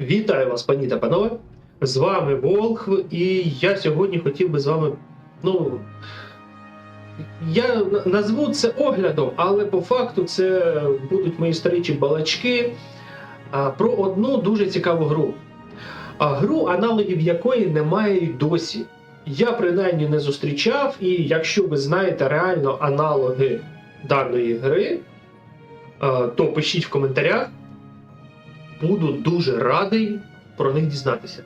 Вітаю вас, пані та панове! З вами Волхв, і я сьогодні хотів би з вами. Ну. Я назву це оглядом, але по факту це будуть мої старічі балачки про одну дуже цікаву гру. А гру, аналогів якої немає й досі. Я принаймні не зустрічав, і якщо ви знаєте реально аналоги даної гри, то пишіть в коментарях буду дуже радий про них дізнатися.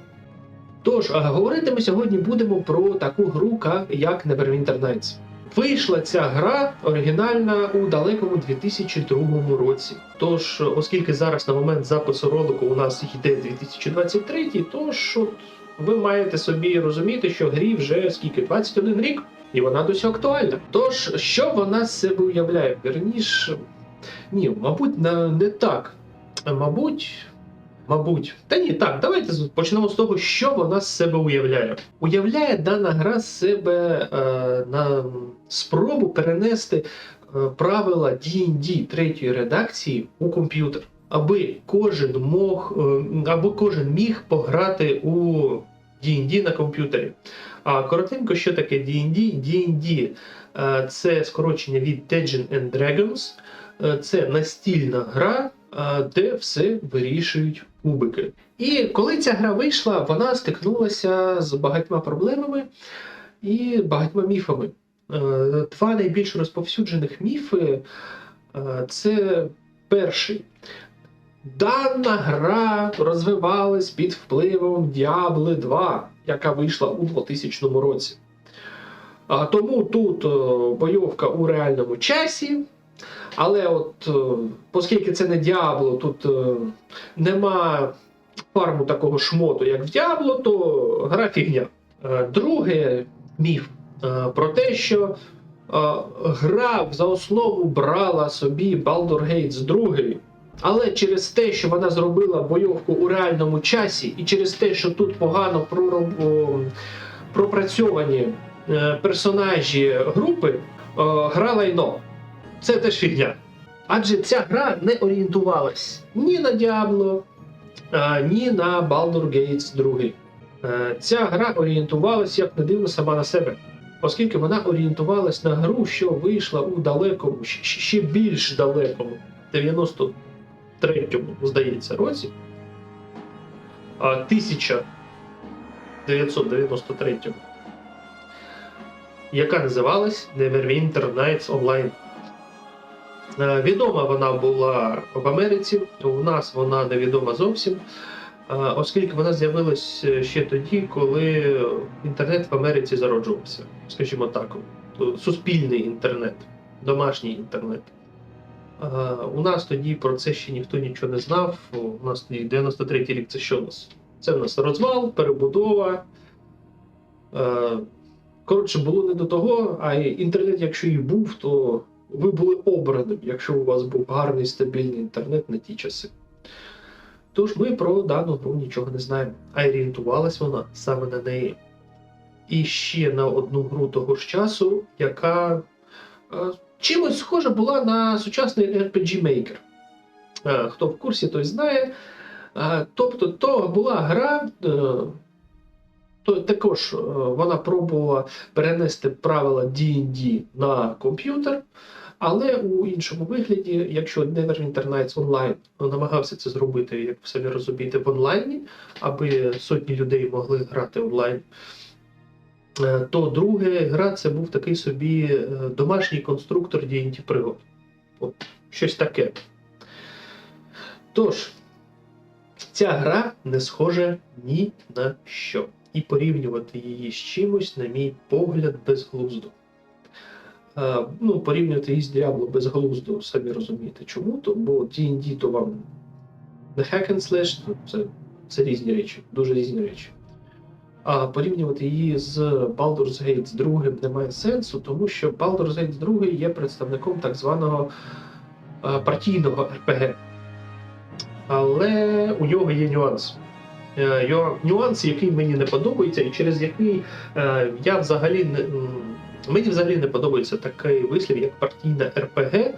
Тож, говорити ми сьогодні будемо про таку гру, як Neverwinter Nights. Вийшла ця гра оригінальна у далекому 2002 році. Тож, оскільки зараз на момент запису ролику у нас йде 2023, тож от, ви маєте собі розуміти, що грі вже скільки 21 рік, і вона досі актуальна. Тож, що вона з себе уявляє? Вірніше, ні, мабуть, не так. Мабуть, мабуть. Та ні, так, давайте почнемо з того, що вона з себе уявляє. Уявляє дана гра себе е, на спробу перенести е, правила D&D третьої редакції у комп'ютер, аби кожен мог, е, або кожен міг пограти у D&D на комп'ютері. А коротенько, що таке D&D? D&D е, це скорочення від Dungeons and Dragons. Це настільна гра, де все вирішують кубики. І коли ця гра вийшла, вона стикнулася з багатьма проблемами і багатьма міфами. Е, Два найбільш розповсюджених міфи е, це перший. Дана гра розвивалась під впливом Diablo 2, яка вийшла у 2000 році. А тому тут е, бойовка у реальному часі. Але от, е, оскільки це не Діабло, тут е, нема фарму такого шмоту, як в Діабло, то гра фігня. Е, Друге міф про те, що гра за основу брала собі Baldur Gates 2, але через те, що вона зробила бойовку у реальному часі, і через те, що тут погано пророб- пропрацьовані персонажі групи, гра лайно. Це теж фігня. Адже ця гра не орієнтувалась ні на Diablo, а, ні на Baldur Gates 2. Е, Ця гра орієнтувалась, як не дивно, сама на себе, оскільки вона орієнтувалась на гру, що вийшла у далекому, ще більш далекому, 93-му, здається, році. 1993 яка називалась Neverwinter Nights Online. Е, Відома вона була в Америці, у нас вона невідома зовсім, е, оскільки вона з'явилась ще тоді, коли інтернет в Америці зароджувався, скажімо так, е, суспільний інтернет, домашній інтернет. Е, У нас тоді про це ще ніхто нічого не знав. У нас тоді 93-й рік це що у нас? Це в нас розвал, перебудова. Е, Коротше, було не до того, а інтернет, якщо і був, то ви були обраним, якщо у вас був гарний стабільний інтернет на ті часи. Тож ми про дану гру нічого не знаємо, а орієнтувалась вона саме на неї. І ще на одну гру того ж часу, яка е, чимось схожа була на сучасний RPG Maker. Е, хто в курсі, той знає. Е, тобто, то була гра. Е, також е, вона пробувала перенести правила D&D на комп'ютер, але у іншому вигляді, якщо Neverwinter Nights Online намагався це зробити, як ви самі розумієте, в онлайні, аби сотні людей могли грати онлайн. е, То друге гра це був такий собі е, домашній конструктор D&D пригод. От, щось таке. Тож, ця гра не схожа ні на що. І порівнювати її з чимось, на мій погляд, безглуздо. Е, ну, порівнювати її з Diablo безглуздо, самі розумієте. Чому? Бо D&D то вам не hack and slash, це, це різні речі, дуже різні речі. А порівнювати її з Baldur's Gate 2 немає сенсу, тому що Baldur's Gate 2 є представником так званого е, партійного RPG. Але у нього є нюанс. Е, нюанс, який мені не подобається, і через який е, я взагалі не мені взагалі не подобається такий вислів, як партійне РПГ е,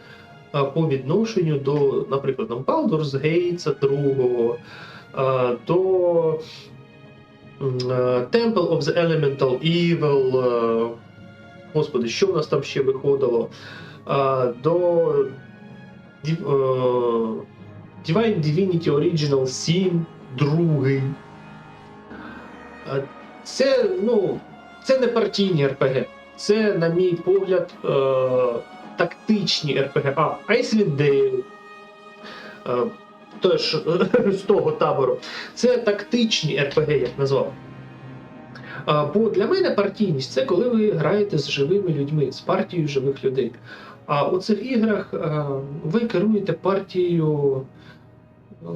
по відношенню до, наприклад, Baldur's Gate 2, е, до Temple of the Elemental Evil. Господи, що в нас там ще виходило? До Divine Divinity Original 7, другий. Е, Це, ну, це не партійні РПГ. Це, на мій погляд, е, тактичні РПГ. А, Icewind Dale. Е, теж з того табору. Це тактичні РПГ, як назвав. А, бо для мене партійність це коли ви граєте з живими людьми, з партією живих людей. А у цих іграх е, ви керуєте партією е,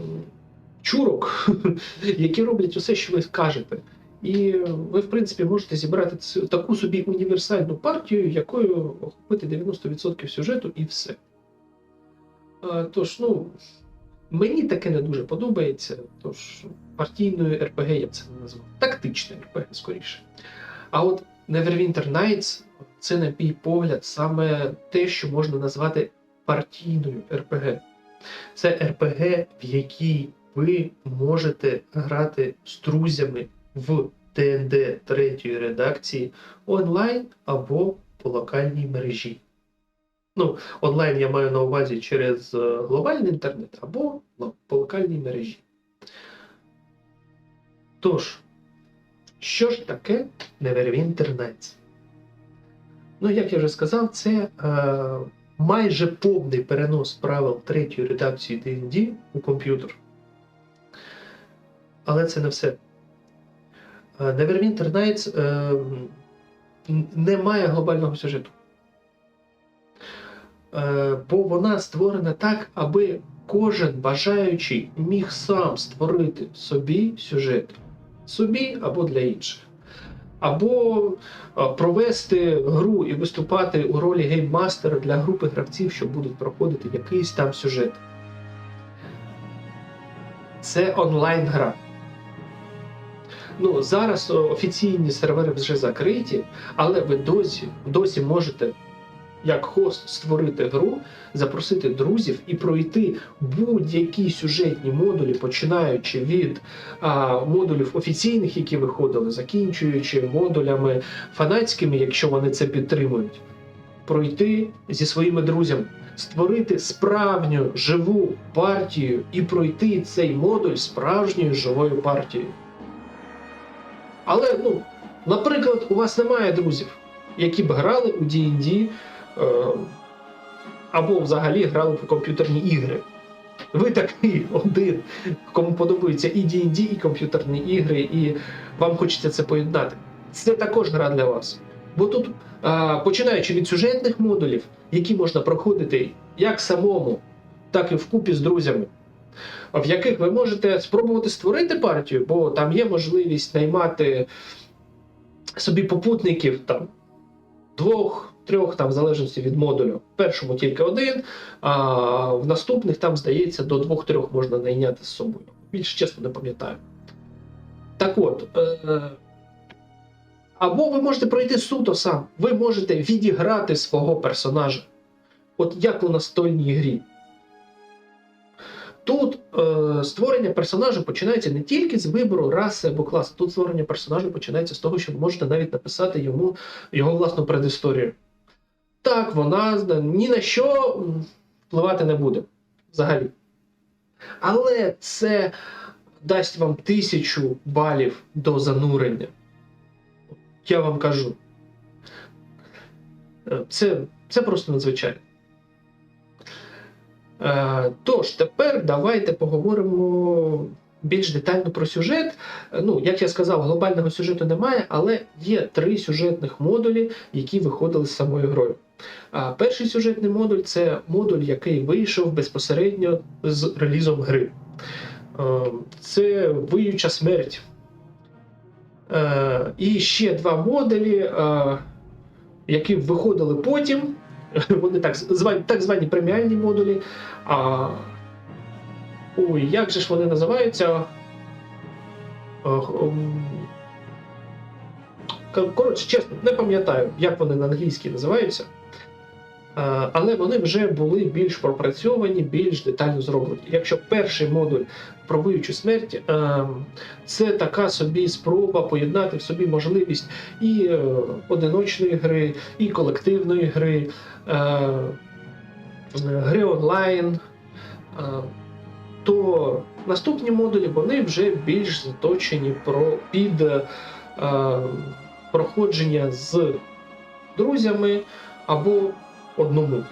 чурок, які роблять усе, що ви скажете. І ви, в принципі, можете зібрати таку собі універсальну партію, якою охопити 90% сюжету і все. Е, Тож, ну, мені таке не дуже подобається. Тож партійною РПГ я б це не назвав. Тактичне РПГ, скоріше. А от Neverwinter Nights це, на мій погляд, саме те, що можна назвати партійною РПГ. Це РПГ, в якій ви можете грати з друзями в ТНД третьої редакції онлайн або по локальній мережі. Ну, онлайн я маю на увазі через е, глобальний інтернет або по локальній мережі. Тож, що ж таке Neverwinter? Ну, як я вже сказав, це е, майже повний перенос правил третьої редакції D&D у комп'ютер. Але це не все. Е, Neverwinter Nights е, не має глобального сюжету. Е, бо вона створена так, аби кожен бажаючий міг сам створити собі сюжет. Собі або для інших. Або провести гру і виступати у ролі гейммастера для групи гравців, що будуть проходити якийсь там сюжет. Це онлайн-гра. Ну, зараз офіційні сервери вже закриті, але ви досі, досі можете, як хост, створити гру, запросити друзів і пройти будь-які сюжетні модулі, починаючи від а, модулів офіційних, які виходили, закінчуючи модулями фанатськими, якщо вони це підтримують, пройти зі своїми друзями, створити справжню живу партію і пройти цей модуль справжньою живою партією. Але, ну, наприклад, у вас немає друзів, які б грали у D&D е, або взагалі грали в комп'ютерні ігри. Ви такий один, кому подобаються і D&D, і комп'ютерні ігри, і вам хочеться це поєднати. Це також гра для вас. Бо тут, е, починаючи від сюжетних модулів, які можна проходити як самому, так і вкупі з друзями, в яких ви можете спробувати створити партію, бо там є можливість наймати собі попутників там двох, трьох, там, в залежності від модулю. В першому тільки один, а в наступних там, здається, до двох-трьох можна найняти з собою. Більш чесно не пам'ятаю. Так от. Е- або ви можете пройти суто сам. Ви можете відіграти свого персонажа. От як у настольній грі. Тут е, створення персонажа починається не тільки з вибору раси або класу. Тут створення персонажа починається з того, що ви можете навіть написати йому його власну предісторію. Так, вона ні на що впливати не буде взагалі. Але це дасть вам тисячу балів до занурення. Я вам кажу. Е, Це, це просто надзвичайно. Е, Тож, тепер давайте поговоримо більш детально про сюжет. Е, Ну, як я сказав, глобального сюжету немає, але є три сюжетних модулі, які виходили з самою грою. Перший сюжетний модуль це модуль, який вийшов безпосередньо з релізом гри. Е, Це виюча смерть. І ще два модулі, які виходили потім. Вони так звані, так звані преміальні модулі. А... Ой, як же ж вони називаються? Ка- Коротше, чесно, не пам'ятаю, як вони на англійській називаються. Е, Але вони вже були більш пропрацьовані, більш детально зроблені. Якщо перший модуль про виючу смерть е, це така собі спроба поєднати в собі можливість і е, одиночної гри, і колективної гри, гри онлайн, то наступні модулі вони вже більш заточені під проходження з друзями або одному.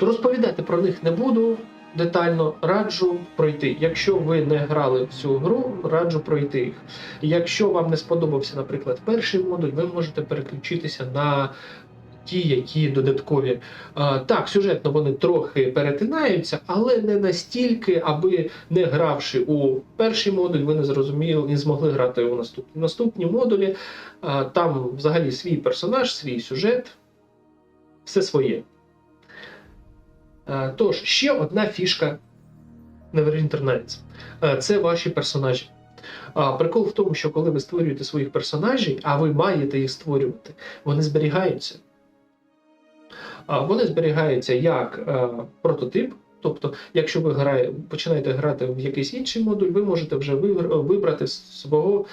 Розповідати про них не буду детально, раджу пройти. Якщо ви не грали в цю гру, раджу пройти їх. Якщо вам не сподобався, наприклад, перший модуль, ви можете переключитися на ті, які додаткові. Так, сюжетно вони трохи перетинаються, але не настільки, аби не гравши у перший модуль, ви не зрозуміли, не змогли грати у наступні. Наступні модулі там взагалі свій персонаж, свій сюжет, все своє. Тож, ще одна фішка Neverwinter Nights. Це ваші персонажі. Прикол в тому, що коли ви створюєте своїх персонажів, а ви маєте їх створювати, вони зберігаються. Вони зберігаються як е, прототип. Тобто, якщо ви грає, починаєте грати в якийсь інший модуль, ви можете вже вибр- вибрати свого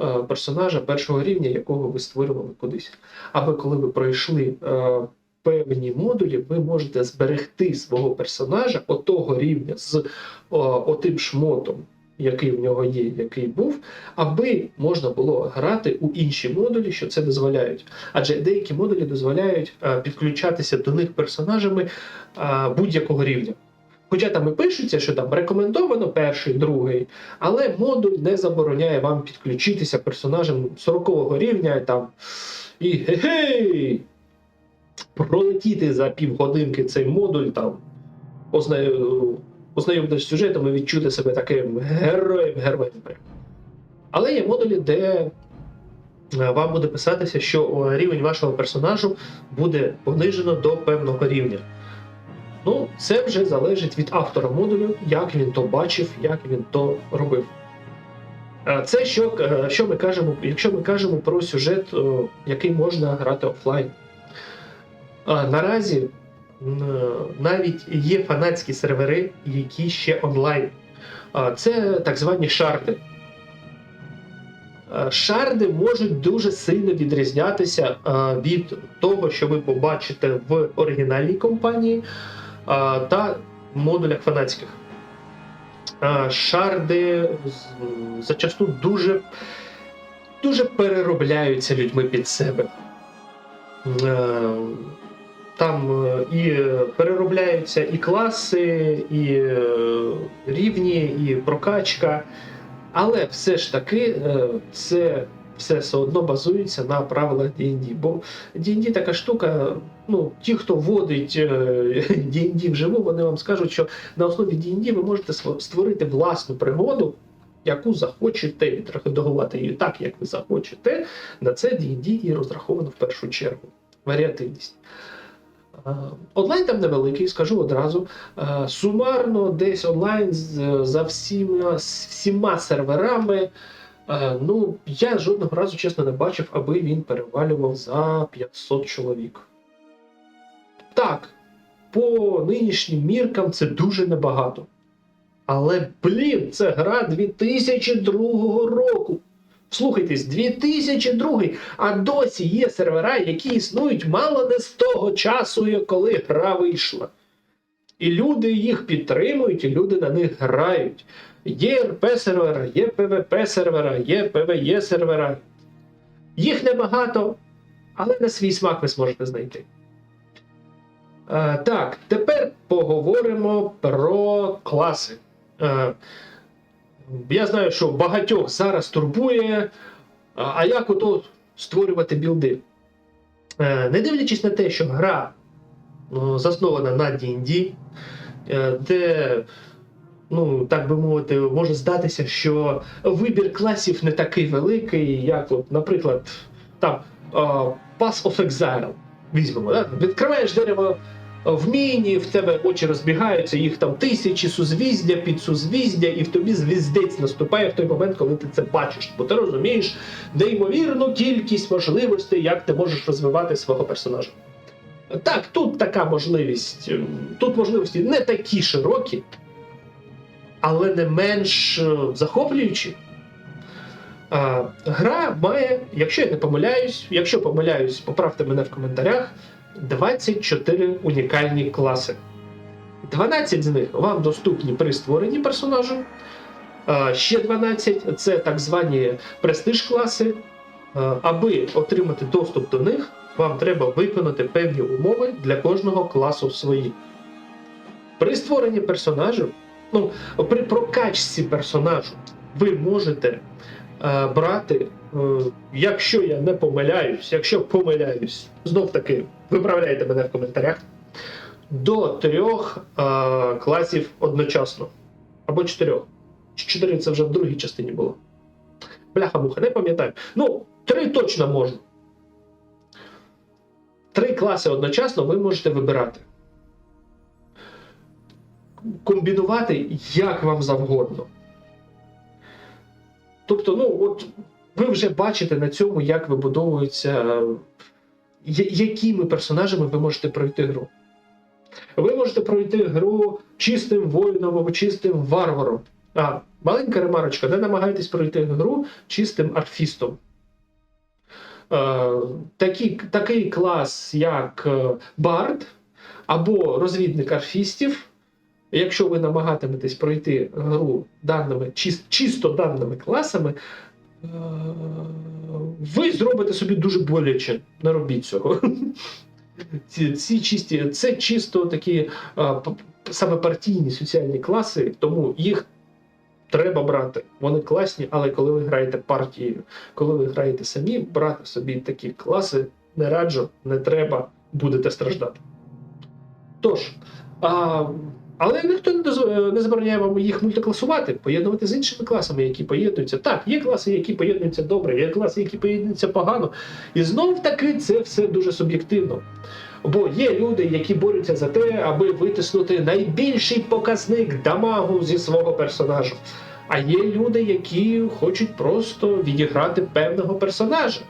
е, персонажа першого рівня, якого ви створювали кудись. Або коли ви пройшли е, певні модулі, ви можете зберегти свого персонажа отого рівня з отим шмотом, який в нього є, який був, аби можна було грати у інші модулі, що це дозволяють. Адже деякі модулі дозволяють е, підключатися до них персонажами е, будь-якого рівня. Хоча там і пишеться, що там рекомендовано перший, другий, але модуль не забороняє вам підключитися персонажем 40-го рівня там і гей! Пролетіти за півгодинки цей модуль, там ознаю, з сюжетом і відчути себе таким героєм героєм. Але є модулі, де е, вам буде писатися, що рівень вашого персонажу буде понижено до певного рівня. Ну, це вже залежить від автора модулю, як він то бачив, як він то робив. Е, Це що, е, що ми кажемо, якщо ми кажемо про сюжет, який можна грати офлайн. Наразі навіть є фанатські сервери, які ще онлайн. Це так звані шарди. Е, Шарди можуть дуже сильно відрізнятися е, від того, що ви побачите в оригінальній компанії е, та модулях фанатських. Е, Шарди зачасту дуже, дуже переробляються людьми під себе. Там е, і переробляються і класи, і е, рівні, і прокачка. Але все ж таки е, це все все одно базується на правилах D&D. Бо D&D така штука, ну, ті, хто вводить D&D вживу, вони вам скажуть, що на основі D&D ви можете створити власну пригоду, яку захочете, відредагувати її так, як ви захочете. На це D&D і розраховано в першу чергу. Варіативність. Е, Онлайн там невеликий, скажу одразу. Е, Сумарно десь онлайн за всіма, всіма серверами. е, Ну, я жодного разу, чесно, не бачив, аби він перевалював за 500 чоловік. Так, по нинішнім міркам це дуже небагато. Але, блін, це гра 2002 року. Слухайтесь, 2002, а досі є сервера, які існують мало не з того часу, коли гра вийшла. І люди їх підтримують, і люди на них грають. Є РП сервера, є ПВП сервера, є ПВЕ сервера. Їх небагато, але на свій смак ви зможете знайти. Е, так, тепер поговоримо про класи. Е, я знаю, що багатьох зараз турбує, а як ото створювати білди. Е, Не дивлячись на те, що гра ну, заснована на D&D, е, де, ну, так би мовити, може здатися, що вибір класів не такий великий, як, от, наприклад, там а, Pass of Exile. Візьмемо, да? відкриваєш дерево вмінні, в тебе очі розбігаються, їх там тисячі сузвіздя під сузвіздя, і в тобі звіздець наступає в той момент, коли ти це бачиш. Бо ти розумієш неймовірну кількість можливостей, як ти можеш розвивати свого персонажа. Так, тут така можливість, ем, тут можливості не такі широкі, але не менш е, захоплюючі. А, гра має, якщо я не помиляюсь, якщо помиляюсь, поправте мене в коментарях. 24 унікальні класи. 12 з них вам доступні при створенні персонажу. Ще 12 це так звані престиж класи. Аби отримати доступ до них, вам треба виконати певні умови для кожного класу свої. При створенні персонажу, ну, при прокачці персонажу, ви можете е, брати, е, якщо я не помиляюсь, якщо помиляюсь, знов таки виправляйте мене в коментарях, до трьох е, класів одночасно. Або чотирьох. Чотири це вже в другій частині було. Бляха-муха, не пам'ятаю. Ну, три точно можна. Три класи одночасно ви можете вибирати. Комбінувати як вам завгодно. Тобто, ну, от ви вже бачите на цьому, як вибудовується, е, якими персонажами ви можете пройти гру. Ви можете пройти гру чистим воїном або чистим варваром. А, маленька ремарочка, не намагайтесь пройти гру чистим арфістом. Е, такий, такий клас, як е, Бард або розвідник арфістів. Якщо ви намагатиметесь пройти гру даними, чис- чисто даними класами, ви зробите собі дуже боляче. Не робіть цього. Ці, ці чисті, це чисто такі е, саме партійні соціальні класи, тому їх треба брати. Вони класні, але коли ви граєте партією, коли ви граєте самі, брати собі такі класи не раджу, не треба, будете страждати. Тож, а, але ніхто не, забороняє вам їх мультикласувати, поєднувати з іншими класами, які поєднуються. Так, є класи, які поєднуються добре, є класи, які поєднуються погано. І знов таки це все дуже суб'єктивно. Бо є люди, які борються за те, аби витиснути найбільший показник дамагу зі свого персонажа. А є люди, які хочуть просто відіграти певного персонажа.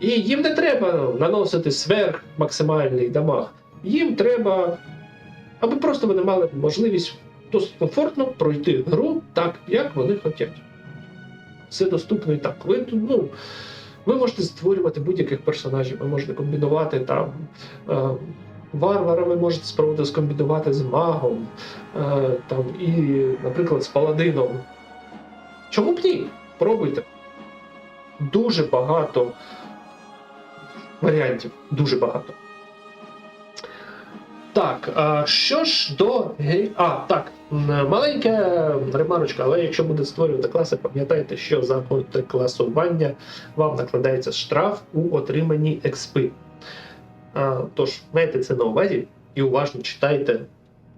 І їм не треба наносити сверх максимальний дамаг. Їм треба, аби просто вони мали можливість досить комфортно пройти гру так, як вони хочуть. Все доступно і так. Ви, ну, ви можете створювати будь-яких персонажів, ви можете комбінувати там. Е, Варвара ви можете спробувати скомбінувати з магом, е, там, і, наприклад, з паладином. Чому б ні? Пробуйте. Дуже багато варіантів. Дуже багато. Так, що ж до гей. А, так, маленька ремарочка, але якщо буде створювати класи, пам'ятайте, що за класування вам накладається штраф у отриманні експи. Тож, майте це на увазі і уважно читайте,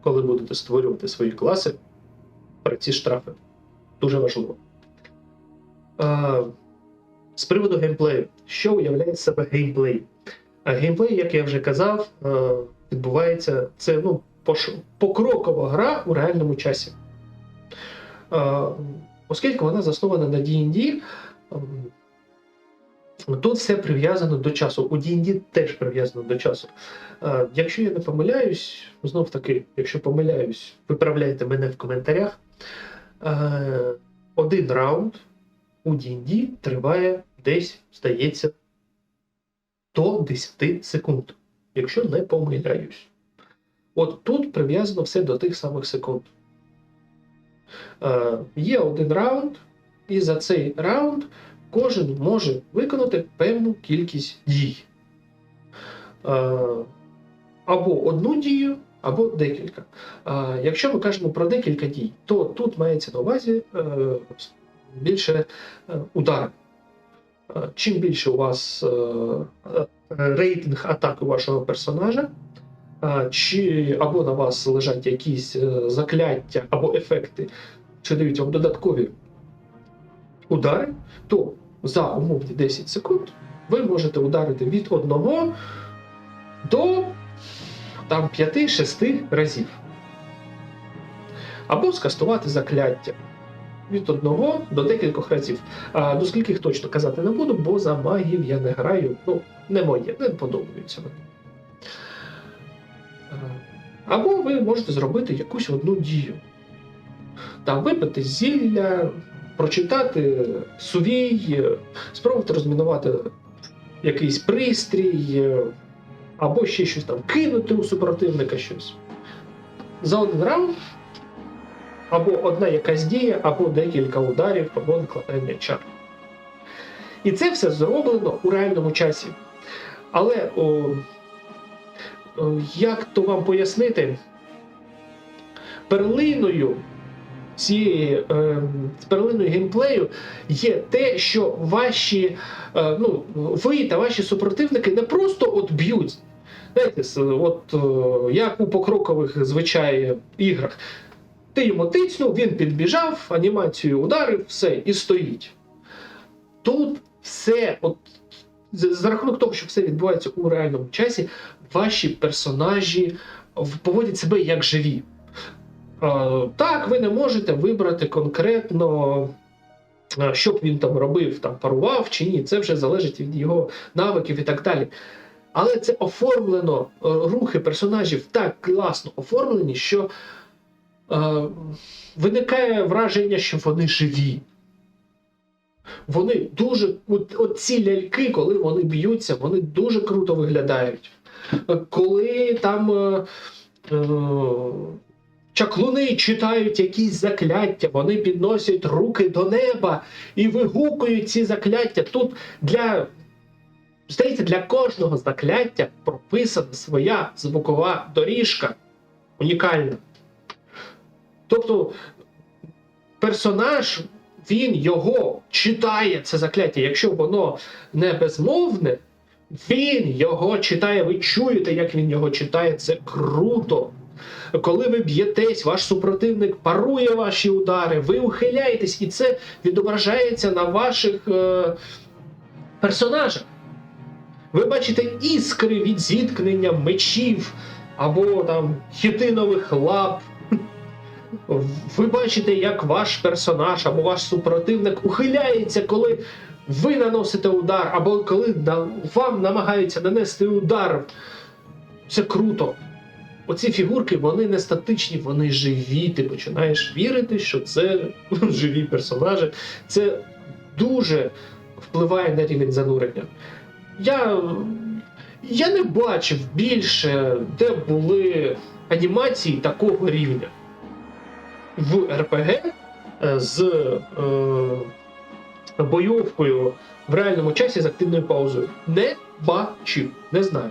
коли будете створювати свої класи про ці штрафи. Дуже важливо. З приводу геймплею. Що уявляє себе геймплей? Геймплей, як я вже казав, відбувається це ну, покрокова гра у реальному часі. Оскільки вона заснована на D&D, ем, тут все прив'язано до часу. У D&D теж прив'язано до часу. Якщо я не помиляюсь, знов таки, якщо помиляюсь, виправляйте мене в коментарях. Один раунд у D&D триває десь, здається, до 10 секунд, якщо не помиляюсь. От тут прив'язано все до тих самих секунд. Е, є один раунд, і за цей раунд кожен може виконати певну кількість дій. Е, або одну дію, або декілька. Е, якщо ми кажемо про декілька дій, то тут мається на увазі е, більше е, удари. Е, Чим більше у вас е, е, рейтинг атаки вашого персонажа, е, чи або на вас лежать якісь е, закляття або ефекти, що дають вам додаткові удари, то за умовні 10 секунд ви можете ударити від 1 до там 5-6 разів. Або скастувати закляття від одного до декількох разів. А до скільких точно казати не буду, бо за магів я не граю. Ну, не моє, не подобаються мені. Е, Або ви можете зробити якусь одну дію. Там випити зілля, прочитати сувій, спробувати розмінувати якийсь пристрій, е, або ще щось там кинути у супротивника щось. За один раунд або одна якась дія, або декілька ударів, або накладання чар. І це все зроблено у реальному часі. Але о, о, як то вам пояснити, перлиною цієї е, перлиною геймплею є те, що ваші, е, ну, ви та ваші супротивники не просто от б'ють. Знаєте, от як у покрокових звичай іграх. Ти йому тицнув, він підбіжав, анімацію ударив, все, і стоїть. Тут все, от, за, рахунок того, що все відбувається у реальному часі, ваші персонажі поводять себе як живі. Так, ви не можете вибрати конкретно, що б він там робив, там парував чи ні. Це вже залежить від його навиків і так далі. Але це оформлено, е, рухи персонажів так класно оформлені, що виникає враження, що вони живі. Вони дуже. От, от ці ляльки, коли вони б'ються, вони дуже круто виглядають. Коли там. Е, е, Чаклуни читають якісь закляття, вони підносять руки до неба і вигукують ці закляття. Тут для, здається, для кожного закляття прописана своя звукова доріжка. Унікальна. Тобто персонаж, він його читає це закляття. Якщо воно не безмовне, він його читає. Ви чуєте, як він його читає. Це круто. Коли ви б'єтесь, ваш супротивник парує ваші удари, ви ухиляєтесь, і це відображається на ваших е, персонажах. Ви бачите іскри від зіткнення мечів або там хітинових лап. Ви бачите, як ваш персонаж або ваш супротивник ухиляється, коли ви наносите удар, або коли вам намагаються нанести удар. Це круто. Оці фігурки вони не статичні, вони живі. Ти починаєш вірити, що це живі персонажі. Це дуже впливає на рівень занурення. Я, я не бачив більше, де були анімації такого рівня. В РПГ е, з е, бойовкою в реальному часі з активною паузою. Не бачив, не знаю.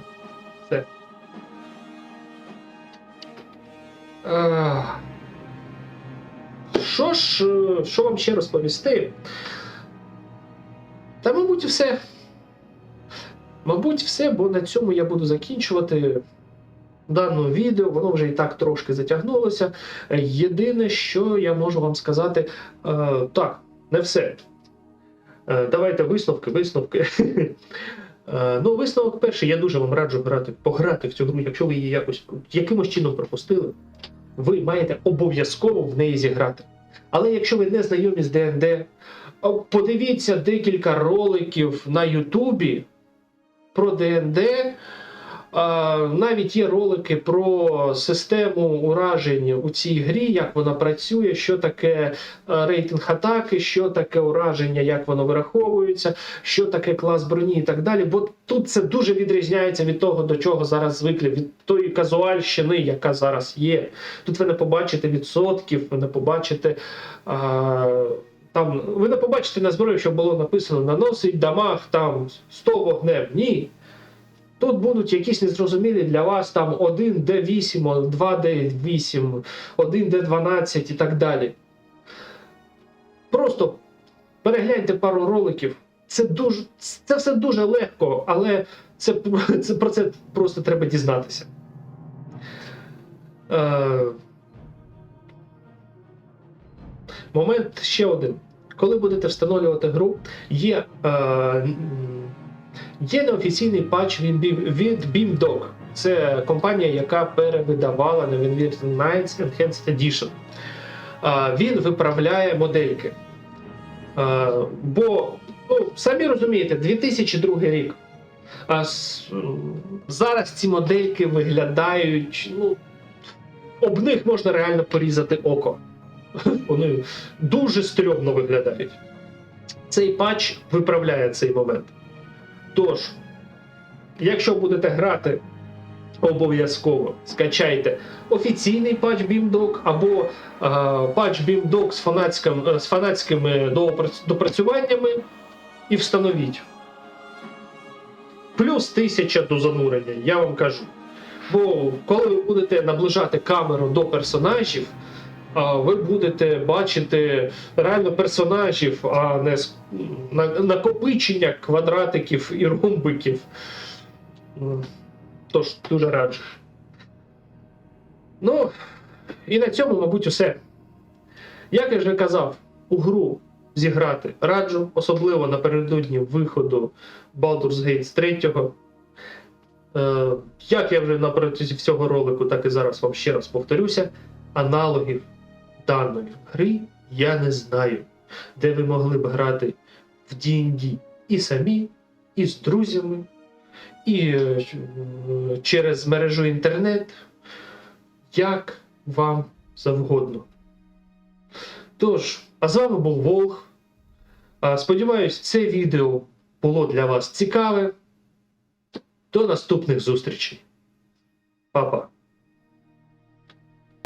Все. Е, Що ж, е, що вам ще розповісти? Та, мабуть, все. Мабуть, все, бо на цьому я буду закінчувати дане відео. Воно вже і так трошки затягнулося. Єдине, що я можу вам сказати, е, так, не все. Е, Давайте висновки, висновки. Е, Ну, висновок перший, я дуже вам раджу грати, пограти в цю гру, якщо ви її якось якимось чином пропустили, ви маєте обов'язково в неї зіграти. Але якщо ви не знайомі з ДНД, подивіться декілька роликів на Ютубі про ДНД. Навіть є ролики про систему уражень у цій грі, як вона працює, що таке е, рейтинг атаки, що таке ураження, як воно вираховується, що таке клас броні і так далі. Бо тут це дуже відрізняється від того, до чого зараз звикли, від тої казуальщини, яка зараз є. Тут ви не побачите відсотків, ви не побачите. А, там, ви не побачите на зброї, що було написано наносить дамаг там 100 вогнем. Ні. Тут будуть якісь незрозумілі для вас там 1D8, 2D8, 1D12 і так далі. Просто перегляньте пару роликів. Це дуже, це все дуже легко, але це, це про це просто треба дізнатися. Е, момент ще один. Коли будете встановлювати гру, є, е, є неофіційний патч від, Beam- від BeamDog. Це компанія, яка перевидавала Inverted Nights Enhanced Edition. Він виправляє модельки. Бо, ну, самі розумієте, 2002 рік. Зараз ці модельки виглядають. Ну, об них можна реально порізати око. Вони дуже стрьомно виглядають. Цей патч виправляє цей момент. Тож, якщо будете грати, обов'язково скачайте офіційний патч BIMDOC або е, патч BIMDOC з, фанатським, е, з фанатськими допрацюваннями і встановіть. Плюс 1000 до занурення, я вам кажу. Бо коли ви будете наближати камеру до персонажів, а, ви будете бачити реально персонажів, а не накопичення квадратиків і ромбиків. Тож дуже раджу. Ну, і на цьому, мабуть, усе. Як я вже казав, у гру зіграти раджу, особливо напередодні виходу Baldur's Gate 3. Е, як я вже на протязі всього ролику, так і зараз вам ще раз повторюся, аналогів даної гри я не знаю, де ви могли б грати в D&D і самі, і з друзями, і е, е, через мережу інтернет, як вам завгодно. Тож, а з вами був Волг. Сподіваюсь, це відео було для вас цікаве. До наступних зустрічей. Па-па.